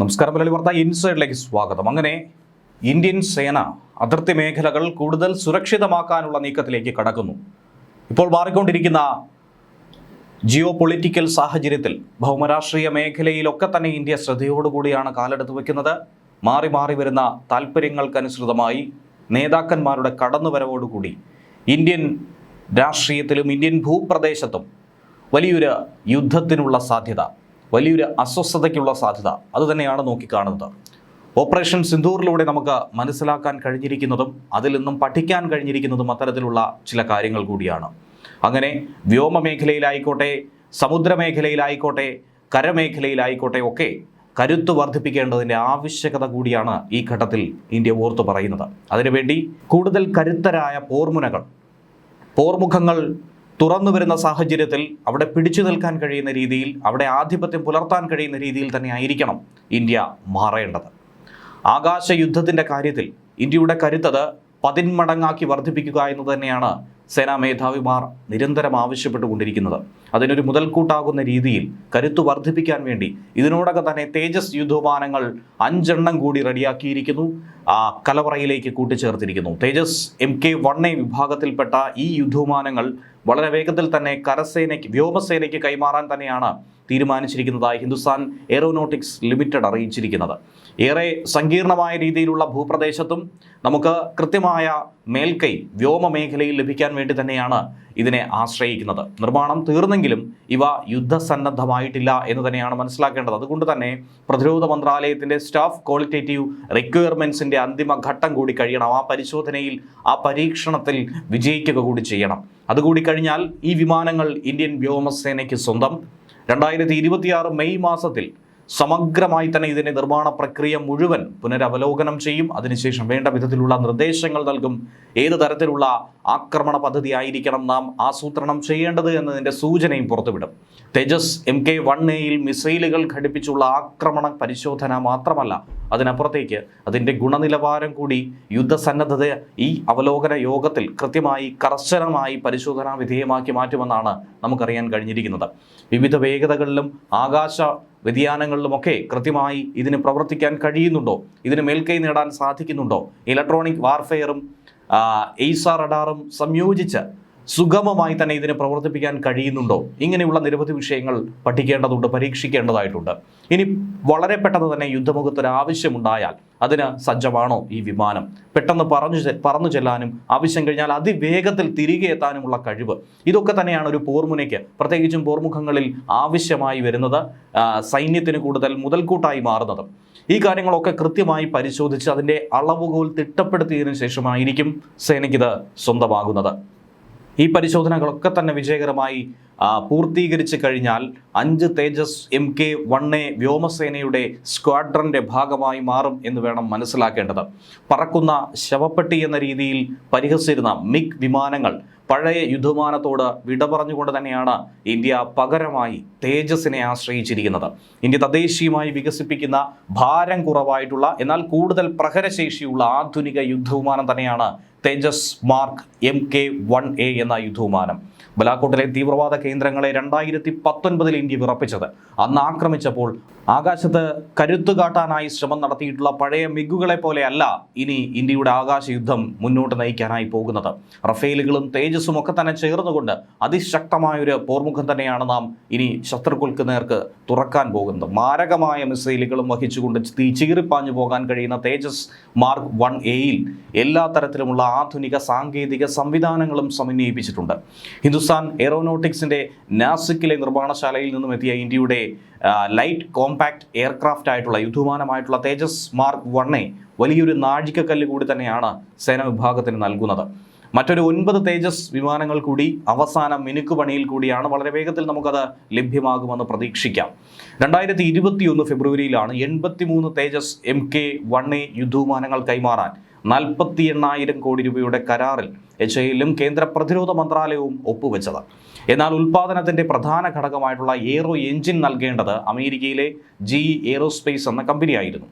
നമസ്കാരം മലയാളി വാർത്ത ഇൻസൈഡിലേക്ക് സ്വാഗതം. അങ്ങനെ ഇന്ത്യൻ സേന അതിർത്തി മേഖലകൾ കൂടുതൽ സുരക്ഷിതമാക്കാനുള്ള നീക്കത്തിലേക്ക് കടക്കുന്നു. ഇപ്പോൾ മാറിക്കൊണ്ടിരിക്കുന്ന ജിയോ പൊളിറ്റിക്കൽ സാഹചര്യത്തിൽ ഭൗമരാഷ്ട്രീയ മേഖലയിലൊക്കെ തന്നെ ഇന്ത്യ ശ്രദ്ധയോടുകൂടിയാണ് കാലെടുത്ത് വയ്ക്കുന്നത്. മാറി മാറി വരുന്ന താല്പര്യങ്ങൾക്കനുസൃതമായി നേതാക്കന്മാരുടെ കടന്നുവരവോടുകൂടി ഇന്ത്യൻ രാഷ്ട്രീയത്തിലും ഇന്ത്യൻ ഭൂപ്രദേശത്തും വലിയൊരു യുദ്ധത്തിനുള്ള സാധ്യത വലിയൊരു അസ്വസ്ഥതയ്ക്കുള്ള സാധ്യത. അതുതന്നെയാണ് നോക്കിക്കാണുന്നത്. ഓപ്പറേഷൻ സിന്ദൂറിലൂടെ നമുക്ക് മനസ്സിലാക്കാൻ കഴിഞ്ഞിരിക്കുന്നതും അതിൽ നിന്നും പഠിക്കാൻ കഴിഞ്ഞിരിക്കുന്നതും അത്തരത്തിലുള്ള ചില കാര്യങ്ങൾ കൂടിയാണ്. അങ്ങനെ വ്യോമ മേഖലയിലായിക്കോട്ടെ സമുദ്ര മേഖലയിലായിക്കോട്ടെ കരമേഖലയിലായിക്കോട്ടെ ഒക്കെ കരുത്ത് വർദ്ധിപ്പിക്കേണ്ടതിന്റെ ആവശ്യകത കൂടിയാണ് ഈ ഘട്ടത്തിൽ ഇന്ത്യ ഓർത്തു പറയുന്നത്. അതിനുവേണ്ടി കൂടുതൽ കരുത്തരായ പോർമുനകൾ പോർമുഖങ്ങൾ തുറന്നു വരുന്ന സാഹചര്യത്തിൽ അവിടെ പിടിച്ചു നിൽക്കാൻ കഴിയുന്ന രീതിയിൽ അവിടെ ആധിപത്യം പുലർത്താൻ കഴിയുന്ന രീതിയിൽ തന്നെ ആയിരിക്കണം ഇന്ത്യ മാറേണ്ടത്. ആകാശ യുദ്ധത്തിന്റെ കാര്യത്തിൽ ഇന്ത്യയുടെ കരുത്തത് പതിന്മടങ്ങാക്കി വർദ്ധിപ്പിക്കുക എന്ന് തന്നെയാണ് സേനാ മേധാവിമാർ നിരന്തരം ആവശ്യപ്പെട്ടുകൊണ്ടിരിക്കുന്നത്. അതിനൊരു മുതൽക്കൂട്ടാകുന്ന രീതിയിൽ കരുത്തു വർദ്ധിപ്പിക്കാൻ വേണ്ടി ഇതിനോടൊക്കെ തന്നെ തേജസ് യുദ്ധവിമാനങ്ങൾ അഞ്ചെണ്ണം കൂടി റെഡിയാക്കിയിരിക്കുന്നു. ആ കലവറയിലേക്ക് കൂട്ടിച്ചേർത്തിരിക്കുന്നു. Tejas M K one A വിഭാഗത്തിൽപ്പെട്ട ഈ യുദ്ധവിമാനങ്ങൾ വളരെ വേഗത്തിൽ തന്നെ കരസേനയ്ക്ക് വ്യോമസേനയ്ക്ക് കൈമാറാൻ തന്നെയാണ് തീരുമാനിച്ചിരിക്കുന്നതായി ഹിന്ദുസ്ഥാൻ എയറോനോട്ടിക്സ് ലിമിറ്റഡ് അറിയിച്ചിരിക്കുന്നത്. ഏറെ സങ്കീർണമായ രീതിയിലുള്ള ഭൂപ്രദേശത്തും നമുക്ക് കൃത്യമായ മേൽക്കൈ വ്യോമ മേഖലയിൽ ലഭിക്കാൻ വേണ്ടി തന്നെയാണ് ഇതിനെ ആശ്രയിക്കുന്നത്. നിർമ്മാണം തീർന്നെങ്കിലും ഇവ യുദ്ധസന്നദ്ധമായിട്ടില്ല എന്ന് തന്നെയാണ് മനസ്സിലാക്കേണ്ടത്. അതുകൊണ്ട് തന്നെ പ്രതിരോധ മന്ത്രാലയത്തിന്റെ സ്റ്റാഫ് ക്വാളിറ്റേറ്റീവ് റിക്വയർമെന്റ്സിന്റെ അന്തിമ ഘട്ടം കൂടി കഴിയണം. ആ പരിശോധനയിൽ ആ പരീക്ഷണത്തിൽ വിജയിക്കുക കൂടി ചെയ്യണം. അതുകൂടി കഴിഞ്ഞാൽ ഈ വിമാനങ്ങൾ ഇന്ത്യൻ വ്യോമസേനയ്ക്ക് സ്വന്തം. രണ്ടായിരത്തി ഇരുപത്തിയാറ് മെയ് മാസത്തിൽ സമഗ്രമായി തന്നെ ഇതിന്റെ നിർമ്മാണ പ്രക്രിയ മുഴുവൻ പുനരവലോകനം ചെയ്യും. അതിനുശേഷം വേണ്ട വിധത്തിലുള്ള നിർദ്ദേശങ്ങൾ നൽകും. ഏത് തരത്തിലുള്ള ആക്രമണ പദ്ധതി ആയിരിക്കണം നാം ആസൂത്രണം ചെയ്യേണ്ടത് എന്നതിന്റെ സൂചനയും പുറത്തുവിടും. തേജസ് എം കെ വൺ എയിൽ മിസൈലുകൾ ഘടിപ്പിച്ചുള്ള ആക്രമണ പരിശോധന മാത്രമല്ല അതിനപ്പുറത്തേക്ക് അതിന്റെ ഗുണനിലവാരം കൂടി യുദ്ധസന്നദ്ധത ഈ അവലോകന യോഗത്തിൽ കൃത്യമായി കർശനമായി പരിശോധനാ വിധേയമാക്കി മാറ്റുമെന്നാണ് നമുക്കറിയാൻ കഴിഞ്ഞിരിക്കുന്നത്. വിവിധ വേഗതകളിലും ആകാശ വ്യതിയാനങ്ങളിലുമൊക്കെ കൃത്യമായി ഇതിന് പ്രവർത്തിക്കാൻ കഴിയുന്നുണ്ടോ? ഇതിന് മേൽക്കൈ നേടാൻ സാധിക്കുന്നുണ്ടോ? ഇലക്ട്രോണിക് വാർഫെയറും എയ്സാർ റഡാറും സംയോജിച്ച് സുഗമമായി തന്നെ ഇതിനെ പ്രവർത്തിപ്പിക്കാൻ കഴിയുന്നുണ്ടോ? ഇങ്ങനെയുള്ള നിരവധി വിഷയങ്ങൾ പഠിക്കേണ്ടതുണ്ട് പരീക്ഷിക്കേണ്ടതായിട്ടുണ്ട്. ഇനി വളരെ പെട്ടെന്ന് തന്നെ യുദ്ധമുഖത്തൊരു ആവശ്യമുണ്ടായാൽ അതിന് സജ്ജമാണോ ഈ വിമാനം? പെട്ടെന്ന് പറഞ്ഞു പറന്നു ചെല്ലാനും ആവശ്യം കഴിഞ്ഞാൽ അതിവേഗത്തിൽ തിരികെ എത്താനുമുള്ള കഴിവ്. ഇതൊക്കെ തന്നെയാണ് ഒരു പോർമുനയ്ക്ക് പ്രത്യേകിച്ചും പോർമുഖങ്ങളിൽ ആവശ്യമായി വരുന്നത് സൈന്യത്തിന് കൂടുതൽ മുതൽക്കൂട്ടായി മാറുന്നത്. ഈ കാര്യങ്ങളൊക്കെ കൃത്യമായി പരിശോധിച്ച് അതിന്റെ അളവുകോൽ തിട്ടപ്പെടുത്തിയതിനു ശേഷമായിരിക്കും സേനയ്ക്കിത് സ്വന്തമാകുന്നത്. ഈ പരിശോധനകളൊക്കെ തന്നെ വിജയകരമായി പൂർത്തീകരിച്ച് കഴിഞ്ഞാൽ അഞ്ച് Tejas M K one A വ്യോമസേനയുടെ സ്ക്വാഡ്രന്റെ ഭാഗമായി മാറും എന്ന് വേണം മനസ്സിലാക്കേണ്ടത്. പറക്കുന്ന ശവപ്പെട്ടി എന്ന രീതിയിൽ പരിഹസിച്ചിരുന്ന മിഗ് വിമാനങ്ങൾ പഴയ യുദ്ധവിമാനത്തോട് വിട പറഞ്ഞുകൊണ്ട് തന്നെയാണ് ഇന്ത്യ പകരമായി തേജസിനെ ആശ്രയിച്ചിരിക്കുന്നത്. ഇന്ത്യ തദ്ദേശീയമായി വികസിപ്പിക്കുന്ന ഭാരം കുറവായിട്ടുള്ള എന്നാൽ കൂടുതൽ പ്രഹരശേഷിയുള്ള ആധുനിക യുദ്ധവിമാനം തന്നെയാണ് Tejas mark M K one A എന്ന യുദ്ധവിമാനം. ബലാക്കോട്ടിലെ തീവ്രവാദ കേന്ദ്രങ്ങളെ രണ്ടായിരത്തി പത്തൊൻപതിൽ ഇന്ത്യ വിറപ്പിച്ചത്. അന്ന് ആക്രമിച്ചപ്പോൾ ആകാശത്ത് കരുത്തു കാട്ടാനായി ശ്രമം നടത്തിയിട്ടുള്ള പഴയ മിഗുകളെ പോലെയല്ല ഇനി ഇന്ത്യയുടെ ആകാശ യുദ്ധം മുന്നോട്ട് നയിക്കാനായി പോകുന്നത്. റഫേലുകളും തേജസ്സും ഒക്കെ തന്നെ ചേർന്നുകൊണ്ട് അതിശക്തമായൊരു പോർമുഖം തന്നെയാണ് നാം ഇനി ശത്രുക്കൾക്ക് നേർക്ക് തുറക്കാൻ പോകുന്നത്. മാരകമായ മിസൈലുകളും വഹിച്ചുകൊണ്ട് ചീറിപ്പാഞ്ഞു പോകാൻ കഴിയുന്ന തേജസ് മാർക്ക് വൺ എയിൽ എല്ലാ തരത്തിലുമുള്ള ആധുനിക സാങ്കേതിക സംവിധാനങ്ങളും സമന്വയിപ്പിച്ചിട്ടുണ്ട്. ഹിന്ദുസ്ഥാൻ എയറോനോട്ടിക്സിന്റെ നാസിക്കിലെ നിർമ്മാണശാലയിൽ നിന്നും എത്തിയ ഇന്ത്യയുടെ ലൈറ്റ് കോമ്പാക്ട് എയർക്രാഫ്റ്റ് ആയിട്ടുള്ള യുദ്ധവിമാനമായിട്ടുള്ള തേജസ് മാർക്ക് വണ്ണെ വലിയൊരു നാഴികക്കല്ല് കൂടി തന്നെയാണ് സേനാ വിഭാഗത്തിന് നൽകുന്നത്. മറ്റൊരു ഒൻപത് തേജസ് വിമാനങ്ങൾ കൂടി അവസാന മിനുക്കുപണിയിൽ കൂടിയാണ്. വളരെ വേഗത്തിൽ നമുക്കത് ലഭ്യമാകുമെന്ന് പ്രതീക്ഷിക്കാം. രണ്ടായിരത്തി ഇരുപത്തിയൊന്ന് ഫെബ്രുവരിയിലാണ് എൺപത്തിമൂന്ന് Tejas M K one A യുദ്ധവിമാനങ്ങൾ കൈമാറാൻ നാൽപ്പത്തി എണ്ണായിരം കോടി രൂപയുടെ കരാറിൽ എച്ച് ഐയിലും കേന്ദ്ര പ്രതിരോധ മന്ത്രാലയവും ഒപ്പുവെച്ചത്. എന്നാൽ ഉൽപാദനത്തിന്റെ പ്രധാന ഘടകമായിട്ടുള്ള എയറോ എഞ്ചിൻ നൽകേണ്ടത് അമേരിക്കയിലെ ജി എയറോസ്പേസ് എന്ന കമ്പനിയായിരുന്നു.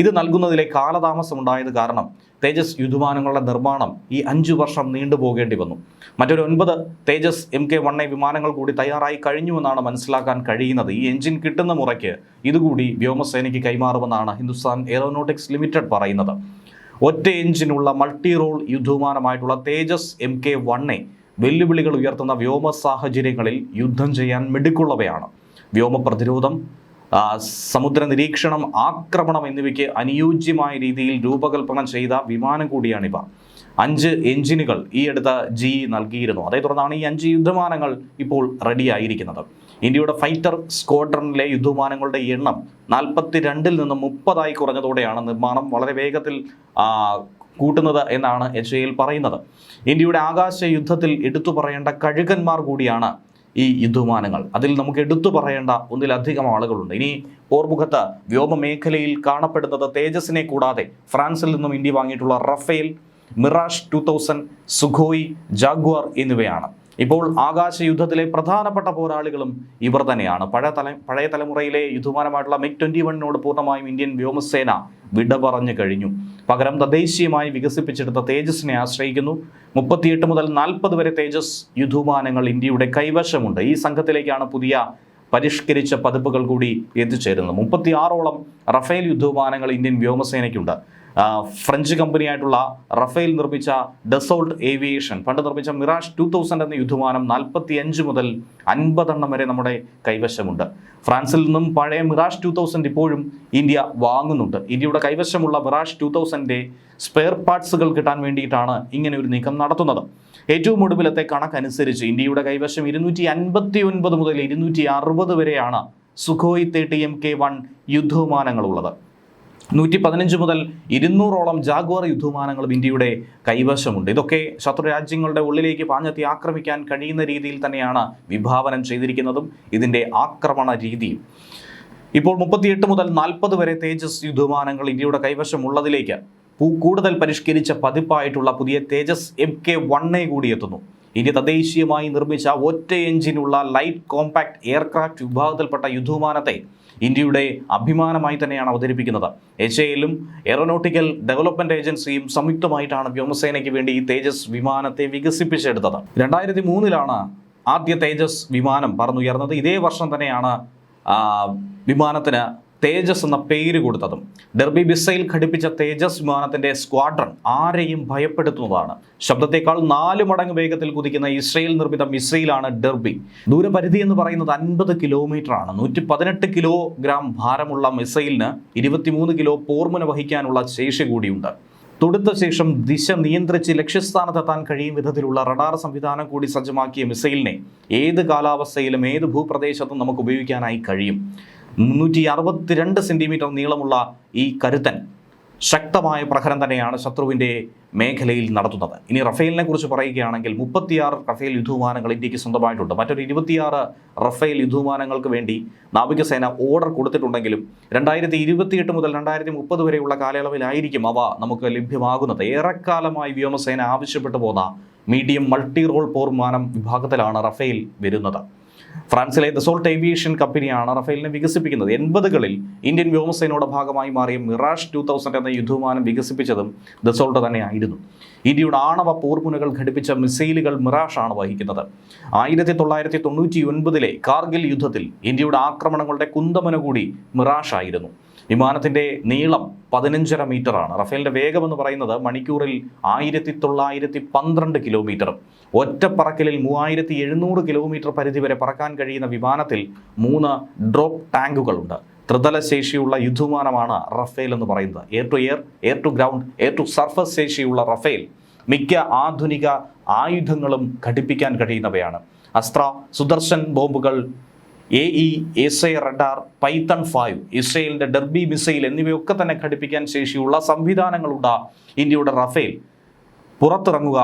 ഇത് നൽകുന്നതിലെ കാലതാമസം ഉണ്ടായത് കാരണം തേജസ് യുദ്ധമാനങ്ങളുടെ നിർമ്മാണം ഈ അഞ്ചു വർഷം നീണ്ടുപോകേണ്ടി വന്നു. മറ്റൊരു ഒൻപത് Tejas M K one A വിമാനങ്ങൾ കൂടി തയ്യാറായി കഴിഞ്ഞുവെന്നാണ് മനസ്സിലാക്കാൻ കഴിയുന്നത്. ഈ എഞ്ചിൻ കിട്ടുന്ന മുറയ്ക്ക് ഇതുകൂടി വ്യോമസേനയ്ക്ക് കൈമാറുമെന്നാണ് ഹിന്ദുസ്ഥാൻ എയറോനോട്ടിക്സ് ലിമിറ്റഡ് പറയുന്നത്. ഒറ്റ എഞ്ചിനുള്ള multi role യുദ്ധവിമാനമായിട്ടുള്ള Tejas M K one A വെല്ലുവിളികൾ ഉയർത്തുന്ന വ്യോമ സാഹചര്യങ്ങളിൽ യുദ്ധം ചെയ്യാൻ മിടുക്കുള്ളവയാണ്. വ്യോമ പ്രതിരോധം സമുദ്ര നിരീക്ഷണം ആക്രമണം എന്നിവയ്ക്ക് അനുയോജ്യമായ രീതിയിൽ രൂപകൽപ്പന ചെയ്ത വിമാനം കൂടിയാണിവ അഞ്ച് എഞ്ചിനുകൾ ഈ അടുത്ത ജി നൽകിയിരുന്നു. അതേ തുടർന്നാണ് ഈ അഞ്ച് യുദ്ധമാനങ്ങൾ ഇപ്പോൾ റെഡിയായിരിക്കുന്നത് ഇന്ത്യയുടെ ഫൈറ്റർ സ്ക്വാഡ്രണിലെ യുദ്ധമാനങ്ങളുടെ എണ്ണം നാൽപ്പത്തി രണ്ടിൽ നിന്ന് മുപ്പതായി കുറഞ്ഞതോടെയാണ് നിർമ്മാണം വളരെ വേഗത്തിൽ കൂട്ടുന്നത് എന്നാണ് എച്ച് എയിൽ പറയുന്നത്. ഇന്ത്യയുടെ ആകാശ യുദ്ധത്തിൽ എടുത്തു പറയേണ്ട കഴുകന്മാർ കൂടിയാണ് ഈ യുദ്ധമാനങ്ങൾ അതിൽ നമുക്ക് എടുത്തു പറയേണ്ട ഒന്നിലധികം ആളുകളുണ്ട്. ഇനി പോർമുഖത്ത് വ്യോമമേഖലയിൽ കാണപ്പെടുന്നത് തേജസിനെ കൂടാതെ ഫ്രാൻസിൽ നിന്നും India വാങ്ങിയിട്ടുള്ള Rafale Mirage two thousand Sukhoi Jaguar എന്നിവയാണ്. ഇപ്പോൾ ആകാശ യുദ്ധത്തിലെ പ്രധാനപ്പെട്ട പോരാളികളും ഇവർ തന്നെയാണ്. പഴയ തല പഴയ തലമുറയിലെ യുദ്ധമാനമായിട്ടുള്ള മിഗ് ട്വന്റി വണ്ണിനോട് പൂർണമായും ഇന്ത്യൻ വ്യോമസേന വിട പറഞ്ഞു കഴിഞ്ഞു. പകരം തദ്ദേശീയമായി വികസിപ്പിച്ചെടുത്ത തേജസിനെ ആശ്രയിക്കുന്നു. മുപ്പത്തിയെട്ട് മുതൽ നാൽപ്പത് വരെ തേജസ് യുദ്ധമാനങ്ങൾ ഇന്ത്യയുടെ കൈവശമുണ്ട്. ഈ സംഘത്തിലേക്കാണ് പുതിയ പരിഷ്കരിച്ച പതിപ്പുകൾ കൂടി എത്തിച്ചേരുന്നത്. മുപ്പത്തി ആറോളം റഫേൽ യുദ്ധവിമാനങ്ങൾ ഇന്ത്യൻ വ്യോമസേനയ്ക്കുണ്ട്. ഫ്രഞ്ച് കമ്പനിയായിട്ടുള്ള റഫേൽ നിർമ്മിച്ച ഡെസോൾട്ട് ഏവിയേഷൻ പണ്ട് നിർമ്മിച്ച മിറാഷ് ടു തൗസൻഡ് എന്ന യുദ്ധവിമാനം നാൽപ്പത്തി അഞ്ച് മുതൽ അൻപതെണ്ണം വരെ നമ്മുടെ കൈവശമുണ്ട്. ഫ്രാൻസിൽ നിന്നും പഴയ മിറാഷ് ടു തൗസൻഡ് ഇപ്പോഴും ഇന്ത്യ വാങ്ങുന്നുണ്ട്. ഇന്ത്യയുടെ കൈവശമുള്ള മിറാഷ് ടു തൗസൻഡിന്റെ സ്പെയർ പാർട്സുകൾ കിട്ടാൻ വേണ്ടിയിട്ടാണ് ഇങ്ങനെ ഒരു നീക്കം നടത്തുന്നത്. ഏറ്റവും ഒടുവിലത്തെ കണക്കനുസരിച്ച് ഇന്ത്യയുടെ കൈവശം ഇരുന്നൂറ്റി അൻപത്തി ഒൻപത് മുതൽ ഇരുന്നൂറ്റി അറുപത് വരെയാണ് Sukhoi thirty M K one യുദ്ധവിമാനങ്ങളുള്ളത്. നൂറ്റി പതിനഞ്ച് മുതൽ ഇരുന്നൂറോളം ജാഗ്വാർ യുദ്ധവിമാനങ്ങളും ഇന്ത്യയുടെ കൈവശമുണ്ട്. ഇതൊക്കെ ശത്രു രാജ്യങ്ങളുടെ ഉള്ളിലേക്ക് പാഞ്ഞെത്തി ആക്രമിക്കാൻ കഴിയുന്ന രീതിയിൽ തന്നെയാണ് വിഭാവനം ചെയ്തിരിക്കുന്നതും ഇതിന്റെ ആക്രമണ രീതിയും. ഇപ്പോൾ മുപ്പത്തിയെട്ട് മുതൽ നാൽപ്പത് വരെ തേജസ് യുദ്ധവിമാനങ്ങൾ ഇന്ത്യയുടെ കൈവശമുള്ളതിലേക്ക് കൂടുതൽ പരിഷ്കരിച്ച പതിപ്പായിട്ടുള്ള പുതിയ തേജസ് എം കെ വണ്ണെ കൂടി എത്തുന്നു. ഇന്ത്യ തദ്ദേശീയമായി നിർമ്മിച്ച ഒറ്റ എഞ്ചിനുള്ള ലൈറ്റ് കോമ്പാക്ട് എയർക്രാഫ്റ്റ് വിഭാഗത്തിൽപ്പെട്ട യുദ്ധവിമാനത്തെ ഇന്ത്യയുടെ അഭിമാനമായി തന്നെയാണ് അവതരിപ്പിക്കുന്നത്. എച്ച് എയിലും എയറോനോട്ടിക്കൽ ഡെവലപ്മെന്റ് ഏജൻസിയും സംയുക്തമായിട്ടാണ് വ്യോമസേനയ്ക്ക് വേണ്ടി ഈ തേജസ് വിമാനത്തെ വികസിപ്പിച്ചെടുത്തത്. രണ്ടായിരത്തി മൂന്നിലാണ് ആദ്യ തേജസ് വിമാനം പറന്നുയർന്നത്. ഇതേ വർഷം തന്നെയാണ് വിമാനത്തിന് തേജസ് എന്ന പേര് കൊടുത്തതും ഡെർബി മിസൈൽ ഘടിപ്പിച്ച തേജസ് വിമാനത്തിന്റെ സ്ക്വാഡ്രൺ ആരെയും ഭയപ്പെടുത്തുന്നതാണ്. ശബ്ദത്തെക്കാൾ നാല് മടങ്ങ് വേഗത്തിൽ കുതിക്കുന്ന ഇസ്രയേൽ നിർമ്മിത മിസൈലാണ് ഡെർബി. ദൂരപരിധി എന്ന് പറയുന്നത് അൻപത് കിലോമീറ്റർ ആണ് നൂറ്റി പതിനെട്ട് കിലോഗ്രാം ഭാരമുള്ള മിസൈലിന് ഇരുപത്തിമൂന്ന് കിലോ പോർമുന വഹിക്കാനുള്ള ശേഷി കൂടിയുണ്ട്. തൊടുത്ത ശേഷം ദിശ നിയന്ത്രിച്ച് ലക്ഷ്യസ്ഥാനത്തെത്താൻ കഴിയും വിധത്തിലുള്ള റഡാർ സംവിധാനം കൂടി സജ്ജമാക്കിയ മിസൈലിനെ ഏത് കാലാവസ്ഥയിലും ഏത് ഭൂപ്രദേശത്തും നമുക്ക് ഉപയോഗിക്കാനായി കഴിയും. മുന്നൂറ്റി അറുപത്തിരണ്ട് സെന്റിമീറ്റർ നീളമുള്ള ഈ കരുത്തൻ ശക്തമായ പ്രഹരം തന്നെയാണ് ശത്രുവിന്റെ മേഖലയിൽ നടത്തുന്നത്. ഇനി റഫേലിനെ കുറിച്ച് പറയുകയാണെങ്കിൽ മുപ്പത്തിയാറ് റഫേൽ യുദ്ധവിമാനങ്ങൾ ഇന്ത്യയ്ക്ക് സ്വന്തമായിട്ടുണ്ട്. മറ്റൊരു ഇരുപത്തിയാറ് റഫേൽ യുദ്ധവിമാനങ്ങൾക്ക് വേണ്ടി നാവികസേന ഓർഡർ കൊടുത്തിട്ടുണ്ടെങ്കിലും രണ്ടായിരത്തി ഇരുപത്തിയെട്ട് മുതൽ രണ്ടായിരത്തി മുപ്പത് വരെയുള്ള കാലയളവിലായിരിക്കും അവ നമുക്ക് ലഭ്യമാകുന്നത്. ഏറെക്കാലമായി വ്യോമസേന ആവശ്യപ്പെട്ടു പോന്ന മീഡിയം മൾട്ടി റോൾ പോർ വിമാനം വിഭാഗത്തിലാണ് റഫേൽ വരുന്നത്. ഫ്രാൻസിലെ ദസോൾട്ട് ഏവിയേഷൻ കമ്പനിയാണ് റഫേലിനെ വികസിപ്പിക്കുന്നത്. എൺപതുകളിൽ ഇന്ത്യൻ വ്യോമസേനയുടെ ഭാഗമായി മാറിയ മിറാഷ് ടു തൗസൻഡ് എന്ന യുദ്ധവിമാനം വികസിപ്പിച്ചതും ദസോൾട്ട് തന്നെയായിരുന്നു. ഇന്ത്യയുടെ ആണവ പോർമുനകൾ ഘടിപ്പിച്ച മിസൈലുകൾ മിറാഷ് ആണ് വഹിക്കുന്നത്. ആയിരത്തി തൊള്ളായിരത്തി തൊണ്ണൂറ്റി ഒൻപതിലെ കാർഗിൽ യുദ്ധത്തിൽ ഇന്ത്യയുടെ ആക്രമണങ്ങളുടെ കുന്തമന കൂടി മിറാഷ് ആയിരുന്നു. വിമാനത്തിന്റെ നീളം പതിനഞ്ചര മീറ്ററാണ് റഫേലിന്റെ വേഗം എന്ന് പറയുന്നത് മണിക്കൂറിൽ ആയിരത്തി തൊള്ളായിരത്തി പന്ത്രണ്ട് കിലോമീറ്റർ ഒറ്റ പറക്കലിൽ മൂവായിരത്തി എഴുന്നൂറ് കിലോമീറ്റർ പരിധി വരെ പറക്കാൻ കഴിയുന്ന വിമാനത്തിൽ മൂന്ന് ഡ്രോപ്പ് ടാങ്കുകളുണ്ട്. ത്രിതല ശേഷിയുള്ള യുദ്ധവിമാനമാണ് റഫേൽ എന്ന് പറയുന്നത്. Air to air air to ground air to surface ശേഷിയുള്ള റഫേൽ. മിക്ക ആധുനിക ആയുധങ്ങളും ഘടിപ്പിക്കാൻ കഴിയുന്നവയാണ്. അസ്ത്ര സുദർശൻ ബോംബുകൾ A E S A radar Python five ഇസ്രയേലിന്റെ ഡെർബി മിസൈൽ എന്നിവയൊക്കെ തന്നെ ഘടിപ്പിക്കാൻ ശേഷിയുള്ള സംവിധാനങ്ങളുണ്ട് ഇന്ത്യയുടെ റഫേൽ. പുറത്തിറങ്ങുക.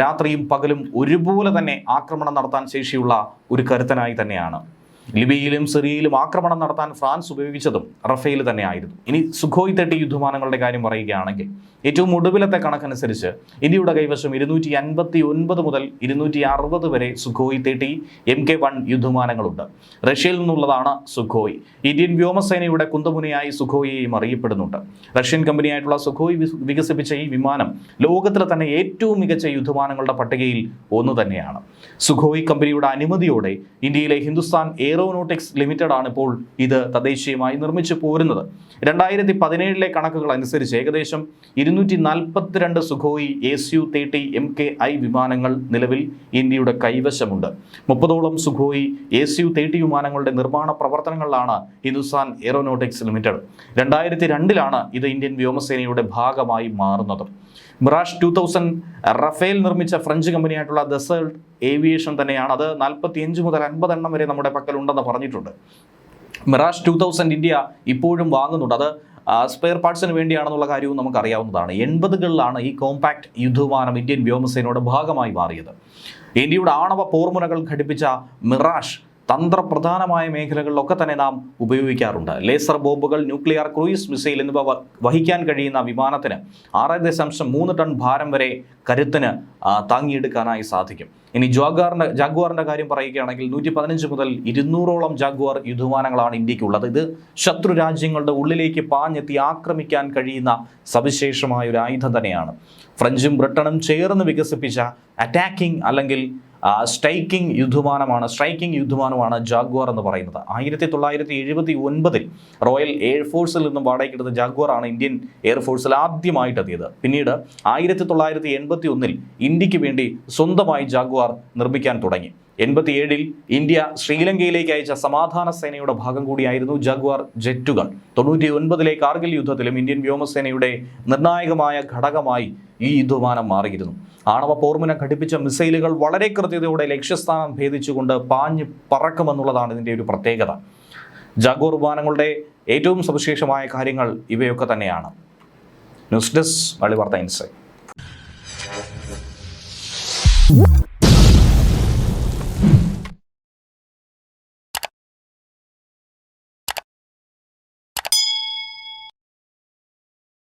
രാത്രിയും പകലും ഒരുപോലെ തന്നെ ആക്രമണം നടത്താൻ ശേഷിയുള്ള ഒരു കരുത്തനായി തന്നെയാണ്. ലിബിയയിലും സിറിയയിലും ആക്രമണം നടത്താൻ ഫ്രാൻസ് ഉപയോഗിച്ചതും റഫേൽ തന്നെയായിരുന്നു. ഇനി സുഖോയ് തട്ടി യുദ്ധമാനങ്ങളുടെ കാര്യം പറയുകയാണെങ്കിൽ ഏറ്റവും ഒടുവിലത്തെ കണക്കനുസരിച്ച് ഇന്ത്യയുടെ കൈവശം ഇരുന്നൂറ്റി അൻപത്തി ഒൻപത് മുതൽ ഇരുന്നൂറ്റി അറുപത് വരെ സുഖോയ് തേട്ടി എം കെ വൺ യുദ്ധമാനങ്ങളുണ്ട് റഷ്യയിൽ നിന്നുള്ളതാണ് സുഖോയ്. ഇന്ത്യൻ വ്യോമസേനയുടെ കുന്തമുനയായി സുഖോയിയെയും അറിയപ്പെടുന്നുണ്ട്. റഷ്യൻ കമ്പനിയായിട്ടുള്ള സുഖോയ് വികസിപ്പിച്ച ഈ വിമാനം ലോകത്തിലെ തന്നെ ഏറ്റവും മികച്ച യുദ്ധമാനങ്ങളുടെ പട്ടികയിൽ ഒന്ന് തന്നെയാണ്. സുഖോയ് കമ്പനിയുടെ അനുമതിയോടെ ഇന്ത്യയിലെ ഹിന്ദുസ്ഥാൻ എയറോനോട്ടിക്സ് ലിമിറ്റഡ് ആണ് ഇപ്പോൾ ഇത് തദ്ദേശീയമായി നിർമ്മിച്ചു പോരുന്നത്. രണ്ടായിരത്തി പതിനേഴിലെ കണക്കുകൾ അനുസരിച്ച് ഏകദേശം ഇരുന്നൂറ്റി നാൽപ്പത്തിരണ്ട് Sukhoi S U thirty M K I വിമാനങ്ങൾ നിലവിൽ ഇന്ത്യയുടെ കൈവശമുണ്ട്. മുപ്പതോളം സുഖോയി എ സ്യു തേർട്ടി വിമാനങ്ങളുടെ നിർമ്മാണ പ്രവർത്തനങ്ങളിലാണ് ഹിന്ദുസ്ഥാൻ എയറോനോട്ടിക്സ് ലിമിറ്റഡ് രണ്ടായിരത്തി രണ്ടിലാണ് ഇത് ഇന്ത്യൻ വ്യോമസേനയുടെ ഭാഗമായി മാറുന്നത്. മിറാഷ് ടു തൗസൻഡ് റഫേൽ നിർമ്മിച്ച ഫ്രഞ്ച് കമ്പനിയായിട്ടുള്ള ദസേൾട്ട് ഏവിയേഷൻ തന്നെയാണ്. അത് നാൽപ്പത്തിയഞ്ച് മുതൽ അൻപത് എണ്ണം വരെ നമ്മുടെ പക്കലുണ്ടെന്ന് പറഞ്ഞിട്ടുണ്ട്. മിറാഷ് ടു തൗസൻഡ് ഇന്ത്യ ഇപ്പോഴും വാങ്ങുന്നുണ്ട്. അത് സ്പെയർ പാർട്സിന് വേണ്ടിയാണെന്നുള്ള കാര്യവും നമുക്കറിയാവുന്നതാണ്. എൺപതുകളിലാണ് ഈ കോമ്പാക്ട് യുദ്ധവിമാനം ഇന്ത്യൻ വ്യോമസേനയുടെ ഭാഗമായി മാറിയത്. ഇന്ത്യയുടെ ആണവ പോർമുനകൾ ഘടിപ്പിച്ച മിറാഷ് തന്ത്രപ്രധാനമായ മേഖലകളിലൊക്കെ തന്നെ നാം ഉപയോഗിക്കാറുണ്ട്. ലേസർ ബോംബുകൾ ന്യൂക്ലിയർ ക്രൂയിസ് മിസൈൽ എന്നിവ വഹിക്കാൻ കഴിയുന്ന വിമാനത്തിന് ആറ് ദശാംശം മൂന്ന് ടൺ ഭാരം വരെ കരുത്തിന് താങ്ങിയെടുക്കാനായി സാധിക്കും. ഇനി ജാഗ്വാറിന്റെ ജാഗ്വാറിന്റെ കാര്യം പറയുകയാണെങ്കിൽ നൂറ്റി പതിനഞ്ച് മുതൽ ഇരുന്നൂറോളം ജാഗ്വാർ യുദ്ധവിമാനങ്ങളാണ് ഇന്ത്യക്കുള്ളത്. ഇത് ശത്രു രാജ്യങ്ങളുടെ ഉള്ളിലേക്ക് പാഞ്ഞെത്തി ആക്രമിക്കാൻ കഴിയുന്ന സവിശേഷമായ ഒരു ആയുധം തന്നെയാണ്. ഫ്രഞ്ചും ബ്രിട്ടനും ചേർന്ന് വികസിപ്പിച്ച അറ്റാക്കിംഗ് അല്ലെങ്കിൽ സ്ട്രൈക്കിംഗ് യുദ്ധമാനമാണ് സ്ട്രൈക്കിംഗ് യുദ്ധവിമാനമാണ് ജാഗ്വാർ എന്ന് പറയുന്നത്. ആയിരത്തി തൊള്ളായിരത്തി എഴുപത്തി ഒൻപതിൽ റോയൽ എയർഫോഴ്സിൽ നിന്നും വാടകയ്ക്കെടുത്ത ജാഗ്വാർ ആണ് ഇന്ത്യൻ എയർഫോഴ്സിൽ ആദ്യമായിട്ട് എത്തിയത് പിന്നീട് ആയിരത്തി തൊള്ളായിരത്തി എൺപത്തി ഒന്നിൽ ഇന്ത്യയ്ക്ക് വേണ്ടി സ്വന്തമായി ജാഗ്വാർ നിർമ്മിക്കാൻ തുടങ്ങി. എൺപത്തിയേഴിൽ ഇന്ത്യ ശ്രീലങ്കയിലേക്ക് അയച്ച സമാധാന സേനയുടെ ഭാഗം കൂടിയായിരുന്നു ജഗ്വാർ ജെറ്റുകൾ. തൊണ്ണൂറ്റി ഒൻപതിലെ കാർഗിൽ യുദ്ധത്തിലും ഇന്ത്യൻ വ്യോമസേനയുടെ നിർണായകമായ ഘടകമായി ഈ യുദ്ധവിമാനം മാറിയിരുന്നു. ആണവ പോർമുന ഘടിപ്പിച്ച മിസൈലുകൾ വളരെ കൃത്യതയോടെ ലക്ഷ്യസ്ഥാനം ഭേദിച്ചുകൊണ്ട് പാഞ്ഞ് പറക്കുമെന്നുള്ളതാണ് ഇതിന്റെ ഒരു പ്രത്യേകത. ജാഗോർ വിമാനങ്ങളുടെ ഏറ്റവും സവിശേഷമായ കാര്യങ്ങൾ ഇവയൊക്കെ തന്നെയാണ്. ന്യൂസ് ഡെസ്ക് വാർത്ത ഇൻസൈറ്റ്.